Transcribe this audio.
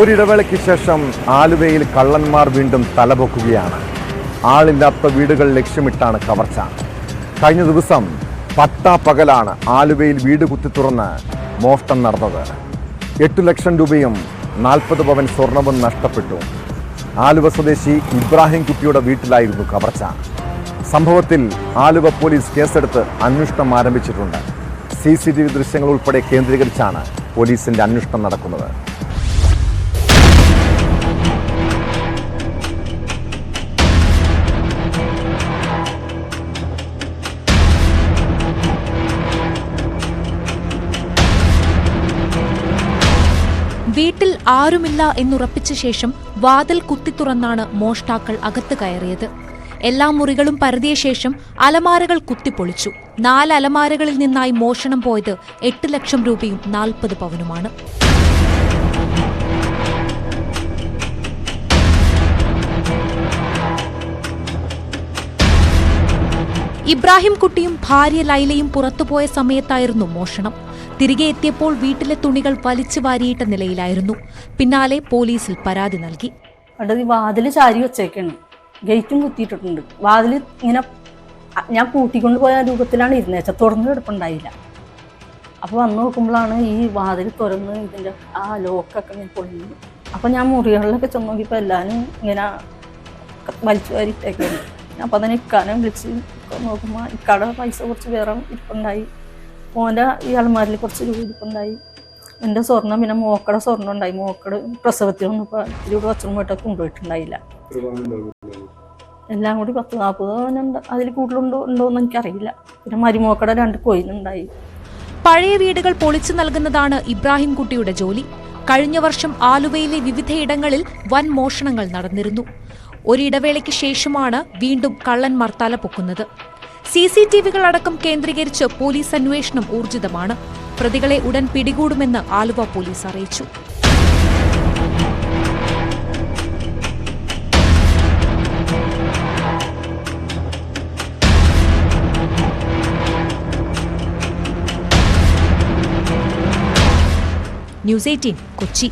ഒരിടവേളയ്ക്ക് ശേഷം ആലുവയിൽ കള്ളന്മാർ വീണ്ടും തലപൊക്കുകയാണ്. ആളില്ലാത്ത വീടുകൾ ലക്ഷ്യമിട്ടാണ് കവർച്ച. കഴിഞ്ഞ ദിവസം പട്ടാപ്പകലാണ് ആലുവയിൽ വീട് കുത്തി തുറന്ന് മോഷ്ടം നടന്നത്. എട്ട് ലക്ഷം രൂപയും നാൽപ്പത് പവൻ സ്വർണവും നഷ്ടപ്പെട്ടു. ആലുവ സ്വദേശി ഇബ്രാഹിം കുട്ടിയുടെ വീട്ടിലായിരുന്നു കവർച്ച. സംഭവത്തിൽ ആലുവ പോലീസ് കേസെടുത്ത് അന്വേഷണം ആരംഭിച്ചിട്ടുണ്ട്. സി സി ടി വി ദൃശ്യങ്ങൾ ഉൾപ്പെടെ കേന്ദ്രീകരിച്ചാണ് പോലീസിന്റെ അന്വേഷണം നടക്കുന്നത്. വീട്ടിൽ ആരുമില്ല എന്നുറപ്പിച്ച ശേഷം വാതിൽ കുത്തിത്തുറന്നാണ് മോഷ്ടാക്കൾ അകത്ത് കയറിയത്. എല്ലാ മുറികളും പരതിയ ശേഷം അലമാരകൾ കുത്തിപ്പൊളിച്ചു. നാല് അലമാരകളിൽ നിന്നായി മോഷണം പോയത് എട്ട് ലക്ഷം രൂപയും നാൽപ്പത് പവനുമാണ്. ഇബ്രാഹിം കുട്ടിയും ഭാര്യ ലൈലയും പുറത്തുപോയ സമയത്തായിരുന്നു മോഷണം. തിരികെ എത്തിയപ്പോൾ വീട്ടിലെ തുണികൾ വലിച്ചു വാരിയിട്ട നിലയിലായിരുന്നു. പിന്നാലെ പോലീസിൽ പരാതി നൽകി. വാതിൽ ചാരി വെച്ചേക്കാണ്. ഗേറ്റും കുത്തിയിട്ടിട്ടുണ്ട്. വാതിൽ ഇങ്ങനെ ഞാൻ കൂട്ടിക്കൊണ്ട് പോയ രൂപത്തിലാണ് ഇരുന്നേച്ച തുറന്നു കിടപ്പുണ്ടായില്ല. അപ്പോൾ വന്നു നോക്കുമ്പോഴാണ് ഈ വാതിൽ തുറന്ന് ഇതിന്റെ ആ ലോക്കൊക്കെ ഞാൻ പൊളിഞ്ഞു. അപ്പോൾ ഞാൻ മുറികളിലൊക്കെ ചെന്ന് നോക്കിയപ്പോൾ എല്ലാവരും ഇങ്ങനെ വലിച്ചു വാരിട്ടേക്കാണ് ഞാൻ അപ്പോൾ അതിനെ ഇക്കാനെ വിളിച്ച് നോക്കുമ്പോൾ ഇക്കാടെ പൈസ കുറച്ച് വേറെ ഇരിപ്പുണ്ടായി. മോന്റെ ഈ അലമാരിൽ കുറച്ച് രൂപ ഇരിപ്പുണ്ടായി. എന്റെ സ്വർണം പിന്നെ മോക്കടെ സ്വർണം ഉണ്ടായി. മോക്കട് പ്രസവത്തിൽ ഇത്തിരി ഇതിലൂടെ അച്ഛനും വീട്ടൊക്കെ കൊണ്ടുപോയിട്ടുണ്ടായില്ല. എല്ലാം കൂടി പത്ത് നാൽപ്പത് പവനുണ്ട് അതിൽ കൂടുതലുണ്ടോ ഉണ്ടോ എന്ന് എനിക്കറിയില്ല. പിന്നെ മരുമോക്കടെ രണ്ട് കൊയിലുണ്ടായി പഴയ വീടുകൾ പൊളിച്ചു നൽകുന്നതാണ് ഇബ്രാഹിം കുട്ടിയുടെ ജോലി. കഴിഞ്ഞ വർഷം ആലുവയിലെ വിവിധയിടങ്ങളിൽ വൻ മോഷണങ്ങൾ നടന്നിരുന്നു. ഒരിടവേളയ്ക്ക് ശേഷമാണ് വീണ്ടും കള്ളന്മാർ തലപൊക്കുന്നത് സി സി ടി വികൾ അടക്കം കേന്ദ്രീകരിച്ച് പോലീസ് അന്വേഷണം ഊർജിതമാണ്. പ്രതികളെ ഉടൻ പിടികൂടുമെന്ന് ആലുവ പോലീസ് അറിയിച്ചു. News Eighteen Kochi.